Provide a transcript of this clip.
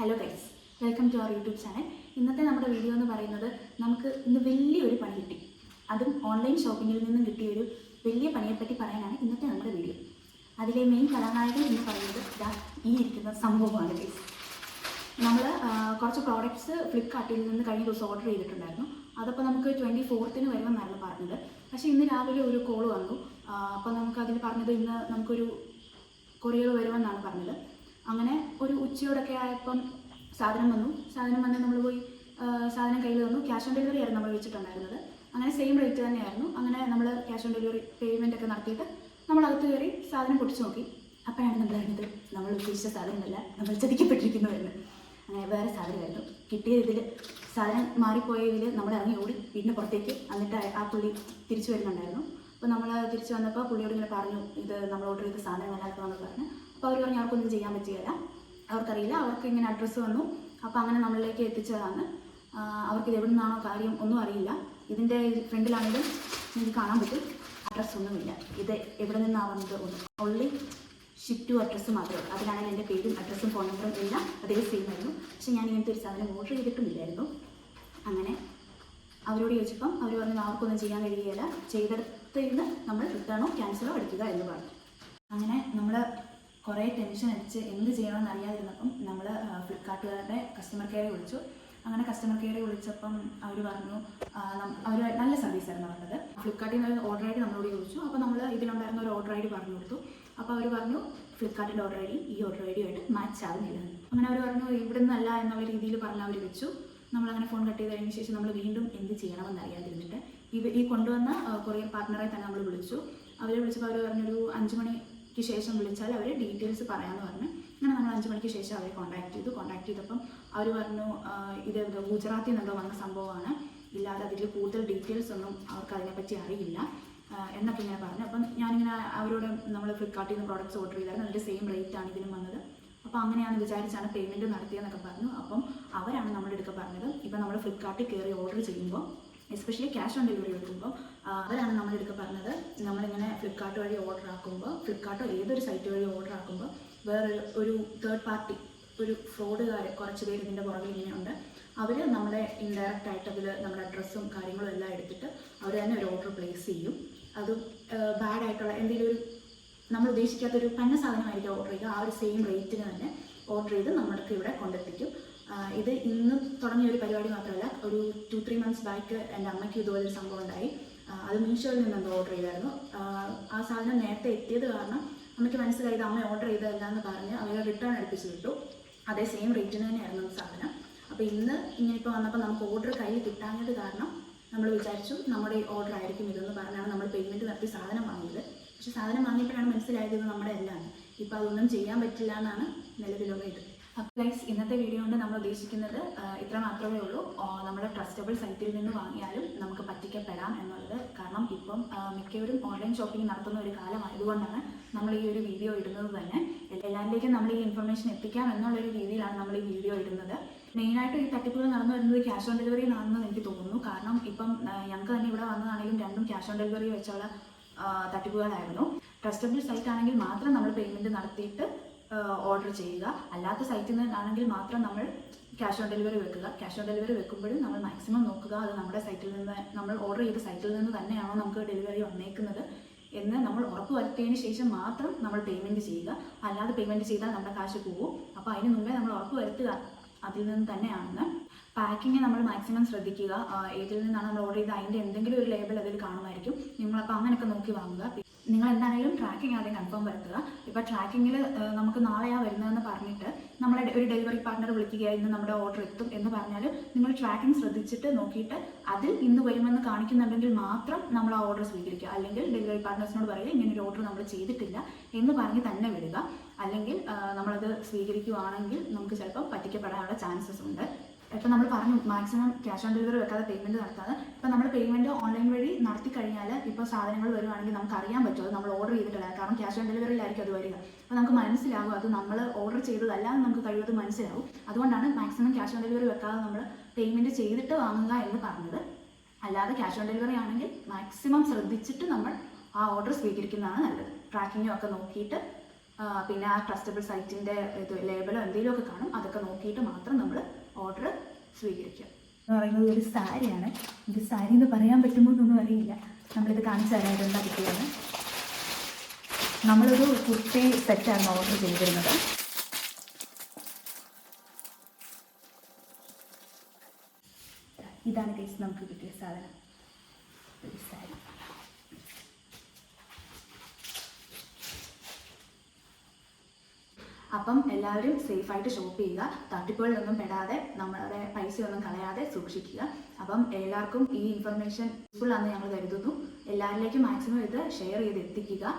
Hello guys welcome to our YouTube channel ഇന്നത്തെ നമ്മുടെ video എന്ന് പറയുന്നത് നമുക്ക് ഇന്ന് വലിയൊരു പണി കിട്ടി. അതും ഓൺലൈൻ ഷോപ്പിങ്ങിൽ നിന്നും കിട്ടിയ ഒരു വലിയ പണിയെപ്പറ്റി പറയാനാണ് ഇന്നത്തെ നമ്മുടെ വീഡിയോ അതിലെ മെയിൻ കലാനായകൻ എന്ന് പറയുന്നത് ഈ ഇരിക്കുന്ന സംഭവമാണ് ഗൈസ് നമ്മൾ കുറച്ച് പ്രോഡക്റ്റ്സ് ഫ്ലിപ്കാർട്ടിൽ നിന്ന് കഴിഞ്ഞ ദിവസം ഓർഡർ ചെയ്തിട്ടുണ്ടായിരുന്നു. അതപ്പോൾ നമുക്ക് ട്വന്റി ഫോർത്തിന് വരുമെന്നായിരുന്നു പറഞ്ഞത്. പക്ഷേ ഇന്ന് രാവിലെ ഒരു കോൾ വന്നു. അപ്പോൾ നമുക്ക് അതിൽ പറഞ്ഞത് ഇന്ന് നമുക്കൊരു കൊറിയർ വരുമെന്നാണ് പറഞ്ഞത്. അങ്ങനെ ഒരു ഉച്ചയോടൊക്കെ ആയപ്പം സാധനം വന്നു. സാധനം വന്ന് നമ്മൾ പോയി സാധനം കയ്യിൽ തന്നു. ക്യാഷ് ഓൺ ഡെലിവറി ആയിരുന്നു നമ്മൾ വെച്ചിട്ടുണ്ടായിരുന്നത്. അങ്ങനെ സെയിം റേറ്റ് തന്നെയായിരുന്നു. അങ്ങനെ നമ്മൾ ക്യാഷ് ഓൺ ഡെലിവറി പേയ്മെന്റ് ഒക്കെ നടത്തിയിട്ട് നമ്മൾ അകത്ത് കയറി സാധനം പൊട്ടിച്ച് നോക്കി. അപ്പോഴാണ് നമ്മൾ നമ്മൾ ഉദ്ദേശിച്ച സാധനമല്ല നമ്മൾ ചതിക്കപ്പെട്ടിരിക്കുന്നു എന്ന്. അങ്ങനെ വേറെ സാധനമായിരുന്നു. കിട്ടിയ ഇതിൽ സാധനം മാറിപ്പോയ ഇതിൽ നമ്മൾ ഇറങ്ങി ഓടി വീടിന് പുറത്തേക്ക് എന്നിട്ട് ആ പുള്ളി തിരിച്ചു വരുന്നുണ്ടായിരുന്നു. അപ്പോൾ നമ്മൾ തിരിച്ചു വന്നപ്പോൾ പുള്ളിയോട് ഇങ്ങനെ പറഞ്ഞു ഇത് നമ്മൾ ഓർഡർ ചെയ്ത സാധനമല്ല അപ്പോൾ പറഞ്ഞു അപ്പോൾ അവർ പറഞ്ഞു അവർക്കൊന്നും ചെയ്യാൻ പറ്റുകയില്ല. അവർക്കറിയില്ല അവർക്ക് ഇങ്ങനെ അഡ്രസ്സ് വന്നു. അപ്പോൾ അങ്ങനെ നമ്മളിലേക്ക് എത്തിച്ചതാണ്. അവർക്ക് ഇത് എവിടെ നിന്നാണോ കാര്യം ഒന്നും അറിയില്ല. ഇതിന്റെ ഫ്രണ്ടിലാണെങ്കിലും നിങ്ങൾക്ക് കാണാൻ പറ്റും. അഡ്രസ്സ് ഒന്നുമില്ല. ഇത് എവിടെ നിന്നാണ് വന്നത് ഒന്നും. ഓൺലി ടു അഡ്രസ്സ് മാത്രമേ അതിലാണെങ്കിൽ എന്റെ പേരും അഡ്രസ്സും ഫോൺ നമ്പറും എല്ലാം അതേ സെയിം ആയിരുന്നു. പക്ഷേ ഞാൻ ഇങ്ങനത്തെ ഒരു സാധനം ഓർഡർ ചെയ്തിട്ടുമില്ലായിരുന്നു. അങ്ങനെ അവരോട് ചോദിച്ചപ്പം അവർ പറഞ്ഞു അവർക്കൊന്നും ചെയ്യാൻ കഴിയുകയില്ല. ചെയ്തെടുത്തിരുന്ന് നമ്മൾ റിട്ടേണോ ക്യാൻസലോ എടുക്കുക എന്ന് പറഞ്ഞു. അങ്ങനെ നമ്മൾ കുറേ ടെൻഷൻ അടിച്ച് എന്ത് ചെയ്യണമെന്ന് അറിയാതിരുന്നപ്പം നമ്മൾ ഫ്ലിപ്കാർട്ടുകാരുടെ കസ്റ്റമർ കെയറെ വിളിച്ചു. അങ്ങനെ കസ്റ്റമർ കെയറെ വിളിച്ചപ്പം അവർ പറഞ്ഞു അവർ നല്ല സർവീസ് സർവീസായിരുന്നു പറഞ്ഞത്. ഫ്ലിപ്കാർട്ടിൽ നിന്ന് ഓർഡർ ഐ ഡി നമ്മളോട് ചോദിച്ചു. അപ്പോൾ നമ്മൾ ഇതിലുണ്ടായിരുന്ന ഒരു ഓർഡർ ഐ ഡി പറഞ്ഞു കൊടുത്തു. അപ്പോൾ അവർ പറഞ്ഞു ഫ്ലിപ്കാർട്ടിന്റെ ഓർഡർ ഐ ഡി ഈ ഓർഡർ ഐ ഡിയായിട്ട് മാച്ച് ആവുന്നില്ല. അങ്ങനെ അവർ പറഞ്ഞു ഇവിടെ നിന്നല്ല എന്നുള്ള രീതിയിൽ പറഞ്ഞ് അവർ വെച്ചു. നമ്മളങ്ങനെ ഫോൺ കട്ട് ചെയ്ത് കഴിഞ്ഞ ശേഷം നമ്മൾ വീണ്ടും എന്ത് ചെയ്യണമെന്ന് അറിയാതിരുന്നിട്ട്. ഈ കൊണ്ടുവന്ന കൊറിയർ പാർട്ട്ണറെ തന്നെ നമ്മൾ വിളിച്ചു. അവരെ വിളിച്ചപ്പോൾ അവർ പറഞ്ഞൊരു അഞ്ച് മണിക്ക് ശേഷം വിളിച്ചാൽ അവർ ഡീറ്റെയിൽസ് പറയാമെന്ന് പറഞ്ഞു അങ്ങനെ നമ്മൾ അഞ്ച് മണിക്ക് ശേഷം അവരെ കോൺടാക്ട് ചെയ്തു. കോൺടാക്ട് ചെയ്തപ്പം അവർ പറഞ്ഞു ഇത് എന്തോ ഗുജറാത്തിൽ നിന്നോ വന്ന സംഭവമാണ്. ഇല്ലാതെ അതിൽ കൂടുതൽ ഡീറ്റെയിൽസ് ഒന്നും അവർക്ക് അതിനെപ്പറ്റി അറിയില്ല. എന്നൊക്കെ ഇങ്ങനെ പറഞ്ഞു. അപ്പം ഞാനിങ്ങനെ അവരോട് നമ്മൾ ഫ്ലിപ്കാർട്ടിൽ നിന്ന് പ്രോഡക്റ്റ്സ് ഓർഡർ ചെയ്തായിരുന്നു. അതിന്റെ സെയിം റേറ്റ് ആണ് ഇതിനും വന്നത്. അപ്പോൾ അങ്ങനെയാണ് വിചാരിച്ചാണ് പേയ്മെന്റ് നടത്തിയതെന്നൊക്കെ പറഞ്ഞു. അപ്പം അവരാണ് നമ്മളെടുക്കെ പറഞ്ഞത്. ഇപ്പം നമ്മൾ ഫ്ലിപ്കാർട്ടിൽ കയറി ഓർഡർ ചെയ്യുമ്പോൾ എസ്പെഷ്യലി ക്യാഷ് ഓൺ ഡെലിവറി എടുക്കുമ്പോൾ അവരാണ് നമ്മളെടുക്ക പറഞ്ഞത്. നമ്മളിങ്ങനെ ഫ്ലിപ്കാർട്ട് വഴി ഓർഡർ ആക്കുമ്പോൾ ഫ്ലിപ്കാർട്ടോ ഏതൊരു സൈറ്റ് വഴി ഓർഡർ ആക്കുമ്പോൾ വേറെ ഒരു തേർഡ് പാർട്ടി ഒരു ഫ്രോഡുകാർ കുറച്ച് പേര് ഇതിന്റെ പുറകിൽ ഇങ്ങനെയുണ്ട്. അവർ നമ്മളെ ഇൻഡയറക്റ്റ് ആയിട്ട് അതിൽ നമ്മുടെ അഡ്രസ്സും കാര്യങ്ങളും എല്ലാം എടുത്തിട്ട് അവർ തന്നെ ഒരു ഓർഡർ പ്ലേസ് ചെയ്യും. അത് ബാഡ് ആയിട്ടുള്ള എന്തെങ്കിലും ഒരു നമ്മൾ ഉദ്ദേശിക്കാത്തൊരു പന്ന സാധനമായിരിക്കും ഓർഡർ ചെയ്യുക. ആ ഒരു സെയിം റേറ്റിന് തന്നെ ഓർഡർ ചെയ്ത് നമ്മൾക്ക് ഇവിടെ കൊണ്ടെത്തിക്കും. ഇത് ഇന്ന് തുടങ്ങിയ ഒരു പരിപാടി മാത്രമല്ല ഒരു ടു ത്രീ മന്ത്സ് ബാക്ക് എന്റെ അമ്മയ്ക്ക് ഇതുപോലെ ഒരു സംഭവം ഉണ്ടായി. അത് മീഷോയിൽ നിന്ന് എന്തോ ഓർഡർ ചെയ്തായിരുന്നു. ആ, സാധനം നേരത്തെ എത്തിയത് കാരണം അമ്മയ്ക്ക് മനസ്സിലായി ഇത് അമ്മ ഓർഡർ ചെയ്തതല്ല എന്ന് പറഞ്ഞ് അവർ റിട്ടേൺ അടുപ്പിച്ച് വിട്ടു. അതേ സെയിം റേറ്റിന് തന്നെയായിരുന്നു സാധനം. അപ്പോൾ ഇന്ന് ഇങ്ങനെ ഇപ്പോൾ വന്നപ്പോൾ നമുക്ക് ഓർഡർ കയ്യിൽ കിട്ടാഞ്ഞത് കാരണം നമ്മൾ വിചാരിച്ചു നമ്മുടെ ഓർഡർ ആയിരിക്കും ഇതെന്ന് പറഞ്ഞാണ് നമ്മൾ പേയ്മെന്റ് നടത്തി സാധനം വാങ്ങിയത്. പക്ഷേ സാധനം വാങ്ങിയപ്പോഴാണ് മനസ്സിലായത് ഇത് നമ്മുടെ എല്ലാം ഇപ്പോൾ അതൊന്നും ചെയ്യാൻ പറ്റില്ല എന്നാണ് നിലവിലുള്ള ഇത്. ഗൈസ് ഇന്നത്തെ വീഡിയോ കൊണ്ട് നമ്മൾ ഉദ്ദേശിക്കുന്നത് ഇത്ര മാത്രമേ ഉള്ളൂ. നമ്മുടെ ട്രസ്റ്റബിൾ സൈറ്റിൽ നിന്ന് വാങ്ങിയാലും നമുക്ക് പറ്റിക്കപ്പെടാം എന്നുള്ളത്. കാരണം ഇപ്പം മിക്കവരും ഓൺലൈൻ ഷോപ്പിംഗ് നടത്തുന്ന ഒരു കാലമായതുകൊണ്ടാണ് നമ്മൾ ഈ ഒരു വീഡിയോ ഇടുന്നത് തന്നെ. എല്ലാവരിലേക്കും നമ്മൾ ഈ ഇൻഫർമേഷൻ എത്തിക്കാം എന്നുള്ളൊരു രീതിയിലാണ് നമ്മൾ ഈ വീഡിയോ ഇടുന്നത്. മെയിനായിട്ട് ഈ തട്ടിപ്പുകൾ നടന്നു വരുന്നത് ക്യാഷ് ഓൺ ഡെലിവറി ആണെന്ന് എനിക്ക് തോന്നുന്നു. കാരണം ഇപ്പം ഞങ്ങൾക്ക് തന്നെ ഇവിടെ വന്നതാണെങ്കിലും രണ്ടും ക്യാഷ് ഓൺ ഡെലിവറി വെച്ചുള്ള തട്ടിപ്പുകളായിരുന്നു. ട്രസ്റ്റബിൾ സൈറ്റ് ആണെങ്കിൽ മാത്രം നമ്മൾ പേയ്മെന്റ് നടത്തിയിട്ട് ഓർഡർ ചെയ്യുക. അല്ലാത്ത സൈറ്റിൽ നിന്നാണെങ്കിൽ മാത്രം നമ്മൾ ക്യാഷ് ഓൺ ഡെലിവറി വെക്കുക. ക്യാഷ് ഓൺ ഡെലിവറി വെക്കുമ്പോഴും നമ്മൾ മാക്സിമം നോക്കുക അത് നമ്മുടെ സൈറ്റിൽ നിന്ന് നമ്മൾ ഓർഡർ ചെയ്ത സൈറ്റിൽ നിന്ന് തന്നെയാണോ നമുക്ക് ഡെലിവറി വന്നേക്കുന്നത് എന്ന് നമ്മൾ ഉറപ്പ് വരുത്തിയതിന് ശേഷം മാത്രം നമ്മൾ പേയ്മെന്റ് ചെയ്യുക. അല്ലാതെ പേയ്മെന്റ് ചെയ്താൽ നമ്മുടെ കാശ് പോകും അപ്പോൾ അതിന് മുമ്പേ നമ്മൾ ഉറപ്പ് വരുത്തുക. അതിൽ നിന്ന് തന്നെയാണെന്ന് പാക്കിങ് നമ്മൾ മാക്സിമം ശ്രദ്ധിക്കുക. ഏതിൽ നിന്നാണ് നമ്മൾ ഓർഡർ ചെയ്ത് അതിന്റെ എന്തെങ്കിലും ഒരു ലേബിൾ അതിൽ കാണുമായിരിക്കും. നിങ്ങളപ്പോൾ അങ്ങനെയൊക്കെ നോക്കി വാങ്ങുക. നിങ്ങൾ എന്താണെങ്കിലും ട്രാക്കിംഗ് ആദ്യം കൺഫേം വരുത്തുക. ഇപ്പോൾ ട്രാക്കിങ്ങിൽ നമുക്ക് നാളെയാണ് വരുന്നതെന്ന് പറഞ്ഞിട്ട് നമ്മളെ ഒരു ഡെലിവറി പാർട്ണർ വിളിക്കുക ഇന്ന് നമ്മുടെ ഓർഡർ എത്തും എന്ന് പറഞ്ഞാൽ നിങ്ങൾ ട്രാക്കിംഗ് ശ്രദ്ധിച്ചിട്ട് നോക്കിയിട്ട് അതിൽ ഇന്ന് വരുമെന്ന് കാണിക്കുന്നുണ്ടെങ്കിൽ മാത്രം നമ്മൾ ആ ഓർഡർ സ്വീകരിക്കുക. അല്ലെങ്കിൽ ഡെലിവറി പാർട്ണേഴ്സിനോട് പറയുക ഇങ്ങനെ ഒരു ഓർഡർ നമ്മൾ ചെയ്തിട്ടില്ല എന്ന് പറഞ്ഞ് തന്നെ വിടുക. അല്ലെങ്കിൽ നമ്മളത് സ്വീകരിക്കുകയാണെങ്കിൽ നമുക്ക് ചിലപ്പോൾ പറ്റിക്കപ്പെടാനുള്ള ചാൻസസ് ഉണ്ട്. ഇപ്പം നമ്മൾ പറഞ്ഞു മാക്സിമം ക്യാഷ് ഓൺ ഡെലിവറി വെക്കാതെ പേയ്മെന്റ് നടത്താതെ ഇപ്പം നമ്മൾ പേയ്മെന്റ് ഓൺലൈൻ വഴി നടത്തി കഴിഞ്ഞാൽ ഇപ്പോൾ സാധനങ്ങൾ വരുവാണെങ്കിൽ നമുക്ക് അറിയാൻ പറ്റുമോ നമ്മൾ ഓർഡർ ചെയ്തിട്ടുള്ളത് കാരണം ക്യാഷ് ഓൺ ഡെലിവറിയിലായിരിക്കും അത് വരിക. അപ്പോൾ നമുക്ക് മനസ്സിലാകും അത് നമ്മൾ ഓർഡർ ചെയ്തതല്ല എന്ന് നമുക്ക് കഴിവത് മനസ്സിലാവും. അതുകൊണ്ടാണ് മാക്സിമം ക്യാഷ് ഓൺ ഡെലിവറി വെക്കാതെ നമ്മൾ പേയ്മെന്റ് ചെയ്തിട്ട് വാങ്ങുക എന്ന് പറഞ്ഞത്. അല്ലാതെ ക്യാഷ് ഓൺ ഡെലിവറി ആണെങ്കിൽ മാക്സിമം ശ്രദ്ധിച്ചിട്ട് നമ്മൾ ആ ഓർഡർ സ്വീകരിക്കുന്നതാണ് നല്ലത്. ട്രാക്കിങ്ങും ഒക്കെ നോക്കിയിട്ട് പിന്നെ ആ ട്രസ്റ്റബിൾ സൈറ്റിന്റെ ഇത് ലേബലോ എന്തെങ്കിലുമൊക്കെ കാണും അതൊക്കെ നോക്കിയിട്ട് മാത്രം നമ്മൾ ഓർഡർ സ്വീകരിക്കും എന്ന് പറയുന്നത് ഒരു സാരിയാണ്. ഇത് സാരി എന്ന് പറയാൻ പറ്റുമോ എന്നൊന്നും അറിയില്ല. നമ്മളിത് കാണിച്ചു തരാം ഇതെന്താ കിട്ടിയത്. നമ്മളൊരു കുർത്തി സെറ്റാണ് ഓർഡർ ചെയ്തിരുന്നത്. ഇതാണ് കേസ് നമുക്ക് കിട്ടിയ സാധനം. സാരി. അപ്പം എല്ലാവരും സേഫായിട്ട് ഷോപ്പ് ചെയ്യുക. തട്ടിപ്പുകളിലൊന്നും പെടാതെ നമ്മളുടെ പൈസയൊന്നും കളയാതെ സൂക്ഷിക്കുക. അപ്പം എല്ലാവർക്കും ഈ ഇൻഫർമേഷൻ യൂസ്ഫുൾ ആണെന്ന് ഞങ്ങൾ കരുതുന്നു. എല്ലാവരിലേക്കും മാക്സിമം ഇത് ഷെയർ ചെയ്ത് എത്തിക്കുക.